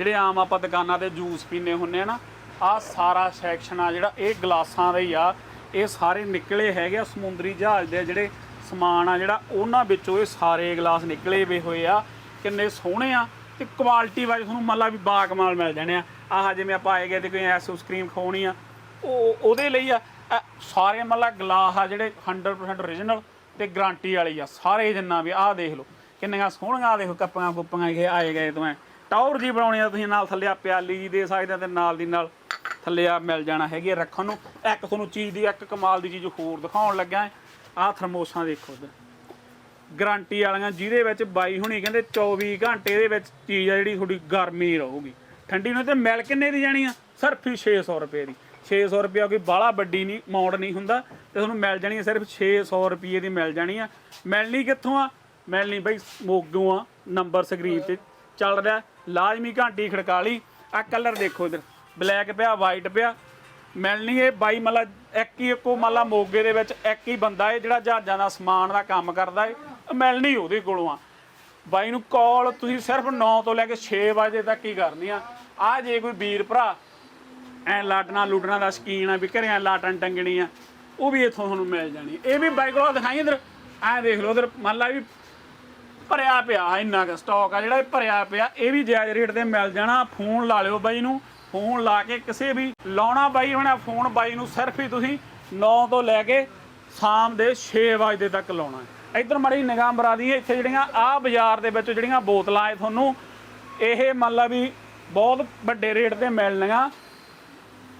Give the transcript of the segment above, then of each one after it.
ਜਿਹੜੇ ਆਮ ਆਪਾਂ ਦੁਕਾਨਾਂ ਤੇ ਜੂਸ ਪੀਨੇ ਹੁੰਨੇ ਆ ਨਾ ਆ ਸਾਰਾ ਸੈਕਸ਼ਨ ਆ ਜਿਹੜਾ, ਇਹ ਗਲਾਸਾਂ ਦਾ ਹੀ ਆ। ਇਹ ਸਾਰੇ ਨਿਕਲੇ ਹੈਗੇ ਆ, ਸਮੁੰਦਰੀ ਜਹਾਜ਼ ਦੇ ਜਿਹੜੇ ਸਮਾਨ ਆ ਜਿਹੜਾ, ਉਹਨਾਂ ਵਿੱਚੋਂ ਇਹ ਸਾਰੇ ਗਲਾਸ ਨਿਕਲੇ ਵੇ ਹੋਏ ਆ। ਕਿੰਨੇ ਸੋਹਣੇ ਆ ਤੇ ਕੁਆਲਿਟੀ ਵਾਈਜ਼ ਤੁਹਾਨੂੰ ਮੰਨ ਲਾ ਵੀ ਬਾਕਮਾਲ ਮਿਲ ਜਾਣੇ ਆ। ਆਹ ਜਿਵੇਂ ਆਪਾਂ ਆਏ ਗਏ ਤੇ ਕੋਈ ਐਸ ਉਸ ਕਰੀਮ ਖਾਣੀ ਆ, ਉਹ ਉਹਦੇ ਲਈ ਆ। ਸਾਰੇ ਮੰਨ ਲਾ ਗਲਾਸ ਆ ਜਿਹੜੇ 100% origignal ਤੇ ਗਾਰੰਟੀ ਵਾਲੀ ਆ। ਸਾਰੇ ਜਿੰਨਾ ਵੀ, ਆਹ ਦੇਖ ਲਓ, ਕਿੰਨੀਆਂ ਸੋਹਣੀਆਂ ਦੇਖੋ ਕੱਪਾਂ ਕੁੱਪਾਂ ਇਹ ਆਏ ਗਏ ਤੋਂ ਐ। ਟੌਰ ਜੀ ਬਣਾਉਣੀ ਆ, ਤੁਸੀਂ ਨਾਲ ਥੱਲੇ ਆ ਪਿਆਲੀ ਜੀ ਦੇ ਸਕਦੇ ਆ ਤੇ ਨਾਲ ਦੀ ਨਾਲ ਥੱਲੇ ਆ ਮਿਲ ਜਾਣਾ ਹੈਗੀ ਆ ਰੱਖਣ ਨੂੰ। ਇੱਕ ਤੁਹਾਨੂੰ ਚੀਜ਼ ਦੀ, ਇੱਕ ਕਮਾਲ ਦੀ ਚੀਜ਼ ਹੋਰ ਦਿਖਾਉਣ ਲੱਗਾ ਆਹ ਥਰਮੋਸਾਂ ਦੇਖੋ ਇੱਧਰ। ਗਾਰੰਟੀ ਵਾਲੀਆਂ, ਜਿਹਦੇ ਵਿੱਚ ਬਾਈ ਹੁਣੀ ਕਹਿੰਦੇ 24 ਘੰਟੇ ਦੇ ਵਿੱਚ ਚੀਜ਼ ਆ ਜਿਹੜੀ ਤੁਹਾਡੀ ਗਰਮੀ ਰਹੂਗੀ। ਠੰਡੀ ਨੂੰ ਤੇ ਮਿਲ ਕਿੰਨੇ ਦੀ ਜਾਣੀ ਆ? ਸਿਰਫ ਹੀ 600 ਰੁਪਏ ਦੀ। 600 ਰੁਪਏ ਕੋਈ ਬਾਹਲਾ ਵੱਡੀ ਨਹੀਂ ਅਮਾਉਂਟ ਨਹੀਂ ਹੁੰਦਾ। ਤੇ ਤੁਹਾਨੂੰ ਮਿਲ ਜਾਣੀ ਆ ਸਿਰਫ 600 ਰੁਪਏ ਦੀ ਮਿਲ ਜਾਣੀ ਆ। ਮਿਲਣੀ ਕਿੱਥੋਂ ਆ? ਮਿਲਣੀ ਬਈ ਮੋਗੋਂ ਆ, ਨੰਬਰ ਸਕਰੀਨ ਤੇ ਚੱਲ ਰਿਹਾ। ਲਾਜ਼ਮੀ ਘੰਟੀ ਖੜਕਾ ਲਈ। ਆ ਕਲਰ ਦੇਖੋ ਇਧਰ। ਬਲੈਕ ਪਿਆ ਵਾਈਟ ਪਿਆ। ਮਿਲਣੀ ਇਹ ਬਾਈ ਮਤਲਬ ਇੱਕ ਹੀ ਇੱਕੋ ਮਤਲਬ ਮੋਗੇ ਦੇ ਵਿੱਚ ਇੱਕ ਹੀ ਬੰਦਾ ਹੈ ਜਿਹੜਾ ਜਹਾਜ਼ਾਂ ਦਾ ਸਮਾਨ ਦਾ ਕੰਮ ਕਰਦਾ ਹੈ ਮਿਲਣੀ ਉਹਦੇ ਕੋਲੋਂ ਆ। ਬਾਈ ਨੂੰ ਕਾਲ ਤੁਸੀਂ ਸਿਰਫ 9 ਤੋਂ ਲੈ ਕੇ 6 ਵਜੇ ਤੱਕ ਹੀ ਕਰਨੀ ਆ। ਆ ਜੇ ਕੋਈ ਵੀਰ ਭਰਾ, ਐ ਲਾਟਣਾ ਲੁੱਟਣਾ ਦਾ ਸ਼ਕੀਨ ਆ ਵੀ ਘਰੇ ਲਾਟਣ ਟੰਗਣੀ ਆ, ਉਹ ਵੀ ਇੱਥੋਂ ਤੁਹਾਨੂੰ ਮਿਲ ਜਾਣੀ। ਇਹ ਵੀ ਬਾਈ ਕੋਲ ਦਿਖਾਈ ਇਧਰ। ਐ ਦੇਖ ਲਓ ਉਧਰ ਮੰਨ ਲਾ ਵੀ ਭਰਿਆ ਪਿਆ ਇੰਨਾ ਕੁ ਸਟਾਕ ਆ ਜਿਹੜਾ ਇਹ ਭਰਿਆ ਪਿਆ, ਇਹ ਵੀ ਜਾਇਜ਼ ਰੇਟ ਤੇ ਮਿਲ ਜਾਣਾ। ਫੋਨ ਲਾ ਲਿਓ ਬਾਈ ਨੂੰ। ਫੋਨ ਲਾ ਕੇ ਕਿਸੇ ਵੀ ਲਾਉਣਾ ਬਾਈ ਹੋਣਾ, ਫੋਨ ਬਾਈ ਨੂੰ ਸਿਰਫ ਹੀ ਤੁਸੀਂ 9 ਤੋਂ ਲੈ ਕੇ ਸ਼ਾਮ ਦੇ 6 ਵਜੇ ਤੱਕ ਲਾਉਣਾ ਹੈ। ਇਧਰ ਮੜੀ ਨਿਗਾਹ ਮਰਾ ਦੀ ਇੱਥੇ ਜਿਹੜੀਆਂ ਆ ਬਾਜ਼ਾਰ ਦੇ ਵਿੱਚ ਜਿਹੜੀਆਂ ਬੋਤਲਾਂ ਐ ਤੁਹਾਨੂੰ, ਇਹ ਮੰਨ ਲਾ ਵੀ ਬਹੁਤ ਵੱਡੇ ਰੇਟ ਤੇ ਮਿਲਣਗੀਆਂ।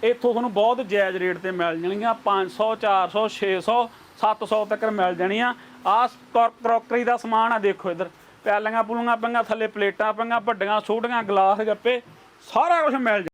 ਇੱਥੋਂ ਤੁਹਾਨੂੰ ਬਹੁਤ ਜਾਇਜ਼ ਰੇਟ ਤੇ ਮਿਲ ਜਾਣਗੀਆਂ 500 400 600 700 ਤੱਕ ਮਿਲ ਜਾਣੀਆਂ। ਆਹ ਕਰੋਕਰੀ ਦਾ ਸਮਾਨ ਆ, ਦੇਖੋ ਇੱਧਰ। ਪਿਆਲੀਆਂ ਪੁਲੀਆਂ ਪੰਗਾ ਥੱਲੇ ਪਲੇਟਾਂ ਪੰਗਾ ਵੱਡੀਆਂ, ਛੋਟੀਆਂ ਗਲਾਸ ਗੱਪੇ, ਸਾਰਾ ਕੁਝ ਮਿਲ ਜਾ-